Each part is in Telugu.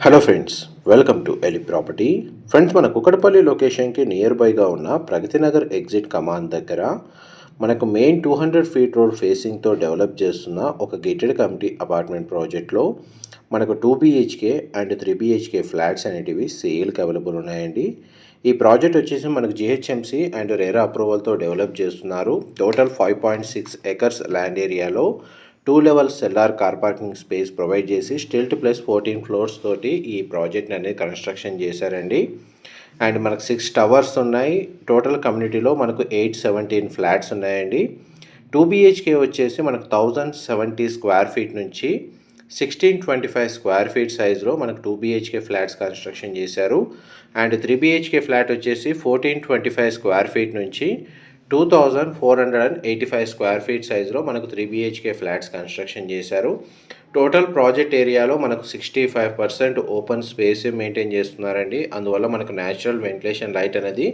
Hello friends welcome to Eli property friends మన కుకటపల్లి లొకేషన్కి నియర్ బైగా ఉన్న ప్రగతి నగర్ ఎగ్జిట్ కమాన్ దగ్గర మనకు main two hundred feet road ఫేసింగ్తో develop చేస్తున్న ఒక గేటెడ్ కమిటీ అపార్ట్మెంట్ ప్రాజెక్ట్లో మనకు two BHK and three BHK flats అనేటివి సేల్కి అవైలబుల్ ఉన్నాయండి. ఈ ప్రాజెక్ట్ వచ్చేసి మనకు జిహెచ్ఎంసీ అండ్ రేరా అప్రూవల్తో డెవలప్ చేస్తున్నారు. Total five point six acres land ఏరియాలో two level cellar car parking space provide చేసి స్టిల్ట్ ప్లస్ ఫోర్టీన్ ఫ్లోర్స్ తోటి ఈ ప్రాజెక్ట్ అనేది కన్స్ట్రక్షన్ చేశారండి. అండ్ మనకు సిక్స్ టవర్స్ ఉన్నాయి. టోటల్ కమ్యూనిటీలో మనకు ఎయిట్ సెవెంటీన్ ఫ్లాట్స్ ఉన్నాయండి. టూ బీహెచ్కే వచ్చేసి మనకు థౌజండ్ సెవెంటీ స్క్వేర్ ఫీట్ నుంచి sixteen twenty five square feet సైజ్లో మనకు టూ బీహెచ్కే ఫ్లాట్స్ కన్స్ట్రక్షన్ చేశారు. అండ్ త్రీ బీహెచ్కే ఫ్లాట్ వచ్చేసి fourteen twenty five square feet నుంచి two thousand four hundred and eighty five square feet సైజులో మనకు త్రీ బీహెచ్కే ఫ్లాట్స్ కన్స్ట్రక్షన్ చేశారు. టోటల్ ప్రాజెక్ట్ ఏరియాలో మనకు sixty five percent open space maintain చేస్తున్నారండి. అందువల్ల మనకు న్యాచురల్ వెంటిలేషన్ లైట్ అనేది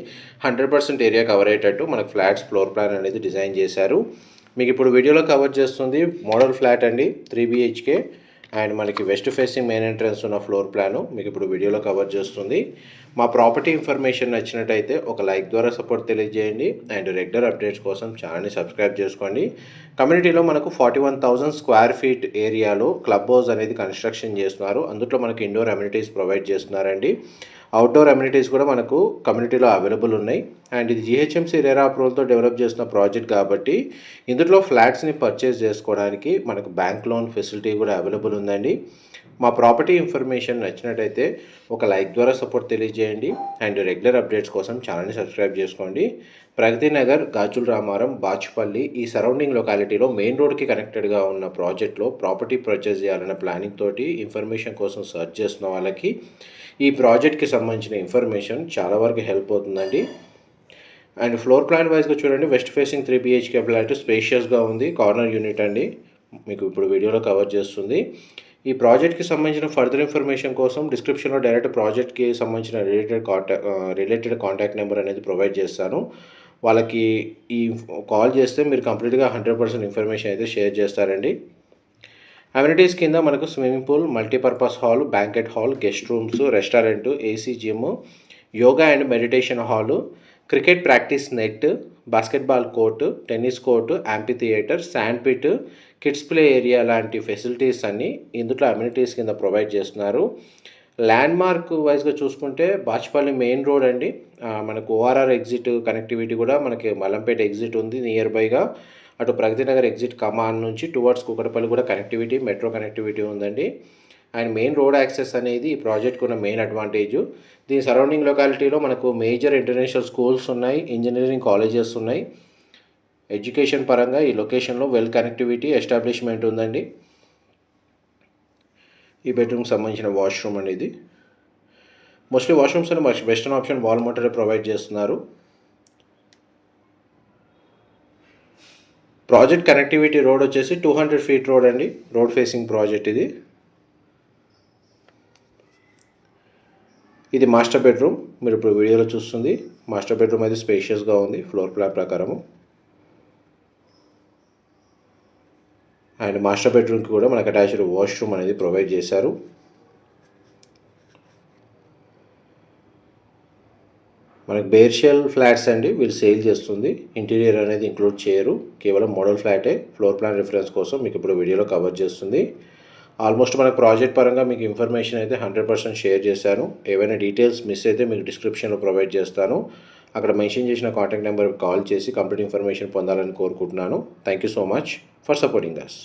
హండ్రెడ్ పర్సెంట్ ఏరియా కవర్ అయ్యేటట్టు మనకు ఫ్లాట్స్ ఫ్లోర్ ప్లాన్ అనేది డిజైన్ చేశారు. మీకు ఇప్పుడు వీడియోలో కవర్ చేస్తుంది మోడల్ ఫ్లాట్ అండి త్రీ బీహెచ్కే అండ్ మనకి వెస్ట్ ఫేసింగ్ మెయిన్ ఎంట్రన్స్ ఉన్న ఫ్లోర్ ప్లాను మీకు ఇప్పుడు వీడియోలో కవర్ చేస్తుంది. మా ప్రాపర్టీ ఇన్ఫర్మేషన్ నచ్చినట్టయితే ఒక లైక్ ద్వారా సపోర్ట్ తెలియజేయండి. అండ్ రెగ్యులర్ అప్డేట్స్ కోసం ఛానల్ని సబ్స్క్రైబ్ చేసుకోండి. కమ్యూనిటీలో మనకు forty one thousand square feet ఏరియాలో క్లబ్ హౌస్ అనేది కన్స్ట్రక్షన్ చేస్తున్నారు. అందులో మనకి ఇండోర్ అమ్యూనిటీస్ ప్రొవైడ్ చేస్తున్నారండి. అవుట్డోర్ అమ్యూనిటీస్ కూడా మనకు కమ్యూనిటీలో అవైలబుల్ ఉన్నాయి. అండ్ ఇది జిహెచ్ఎంసీ రేరా అప్రూవల్తో డెవలప్ చేసిన ప్రాజెక్ట్ కాబట్టి ఇందులో ఫ్లాట్స్ని పర్చేస్ చేసుకోవడానికి మనకు బ్యాంక్ లోన్ ఫెసిలిటీ కూడా అవైలబుల్ ఉందండి. మా ప్రాపర్టీ ఇన్ఫర్మేషన్ నచ్చినట్టయితే ఒక లైక్ ద్వారా సపోర్ట్ తెలియజేయండి. అండ్ రెగ్యులర్ అప్డేట్స్ కోసం ఛానల్ని సబ్స్క్రైబ్ చేసుకోండి. ప్రగతి నగర్ గాజుల రామారం బాచుపల్లి ఈ సరౌండింగ్ లొకాలిటీలో మెయిన్ రోడ్కి కనెక్టెడ్గా ఉన్న ప్రాజెక్ట్లో ప్రాపర్టీ పర్చేస్ చేయాలన్న ప్లానింగ్ తోటి ఇన్ఫర్మేషన్ కోసం సెర్చ్ చేస్తున్న వాళ్ళకి ఈ ప్రాజెక్ట్కి సంబంధించిన ఇన్ఫర్మేషన్ చాలా వరకు హెల్ప్ అవుతుందండి. అండ్ ఫ్లోర్ ప్లాన్ వైజ్గా చూడండి west facing three BHK flat స్పేషియస్గా ఉంది కార్నర్ యూనిట్ అండి. మీకు ఇప్పుడు వీడియోలో కవర్ చేస్తుంది. ఈ ప్రాజెక్ట్కి సంబంధించిన ఫర్దర్ ఇన్ఫర్మేషన్ కోసం డిస్క్రిప్షన్లో డైరెక్ట్ ప్రాజెక్ట్కి సంబంధించిన related contact related contact number అనేది ప్రొవైడ్ చేస్తాను. వాళ్ళకి ఈ కాల్ చేస్తే మీరు కంప్లీట్గా హండ్రెడ్ పర్సెంట్ ఇన్ఫర్మేషన్ అయితే షేర్ చేస్తారండి. అమ్యూనిటీస్ కింద మనకు swimming pool multipurpose hall banquet hall guest rooms restaurant AC gym yoga and meditation hall cricket practice net basketball court tennis court amphitheatre sand pit kids play area లాంటి ఫెసిలిటీస్ అన్నీ ఇందులో అమ్యూనిటీస్ కింద ప్రొవైడ్ చేస్తున్నారు. ల్యాండ్ మార్క్ వైజ్గా చూసుకుంటే బాచ్పల్లి మెయిన్ రోడ్ అండి. మనకు ఓఆర్ఆర్ ఎగ్జిట్ కనెక్టివిటీ కూడా మనకి మలంపేట ఎగ్జిట్ ఉంది నియర్ బైగా అటు ప్రగతి నగర్ ఎగ్జిట్ కమాన్ నుంచి టువర్డ్స్ కుకటపల్లి కూడా కనెక్టివిటీ మెట్రో కనెక్టివిటీ ఉందండి. అండ్ మెయిన్ రోడ్ యాక్సెస్ అనేది ఈ ప్రాజెక్ట్కి ఉన్న మెయిన్ అడ్వాంటేజ్ దీని సరౌండింగ్ లొకాలిటీలో మనకు మేజర్ ఇంటర్నేషనల్ స్కూల్స్ ఉన్నాయి ఇంజనీరింగ్ కాలేజెస్ ఉన్నాయి. ఎడ్యుకేషన్ పరంగా ఈ లొకేషన్లో వెల్ కనెక్టివిటీ ఎస్టాబ్లిష్మెంట్ ఉందండి. ఈ బెడ్రూమ్కి సంబంధించిన వాష్రూమ్ అనేది. మోస్ట్లీ వాష్రూమ్స్ అని వెస్టర్న్ ఆప్షన్ వాల్ మోటరే ప్రొవైడ్ చేస్తున్నారు. ప్రాజెక్ట్ కనెక్టివిటీ రోడ్ వచ్చేసి టూ హండ్రెడ్ ఫీట్ రోడ్ అండి. రోడ్ ఫేసింగ్ ప్రాజెక్ట్ ఇది. ఇది మాస్టర్ బెడ్రూమ్. మీరు ఇప్పుడు వీడియోలో చూస్తుంది. మాస్టర్ బెడ్రూమ్ అయితే స్పేషియస్గా ఉంది. ఫ్లోర్ ప్లాన్ ప్రకారము. అండ్ మాస్టర్ బెడ్రూమ్కి కూడా మనకు అటాచ్డ్ వాష్రూమ్ అనేది ప్రొవైడ్ చేశారు. మనకి బేర్షియల్ ఫ్లాట్స్ అండి వీళ్ళు సేల్ చేస్తుంది. ఇంటీరియర్ అనేది ఇంక్లూడ్ చేయరు. కేవలం మోడల్ ఫ్లాటే ఫ్లోర్ ప్లాన్ రిఫరెన్స్ కోసం మీకు ఇప్పుడు వీడియోలో కవర్ చేస్తుంది. ఆల్మోస్ట్ మనకు ప్రాజెక్ట్ పరంగా మీకు ఇన్ఫర్మేషన్ అయితే హండ్రెడ్ పర్సెంట్ షేర్ చేశాను. ఏవైనా డీటెయిల్స్ మిస్ అయితే మీకు డిస్క్రిప్షన్లో ప్రొవైడ్ చేస్తాను. అక్కడ మెన్షన్ చేసిన కాంటాక్ట్ నెంబర్కి కాల్ చేసి కంప్లీట్ ఇన్ఫర్మేషన్ పొందాలని కోరుకుంటున్నాను. Thank you so much for supporting us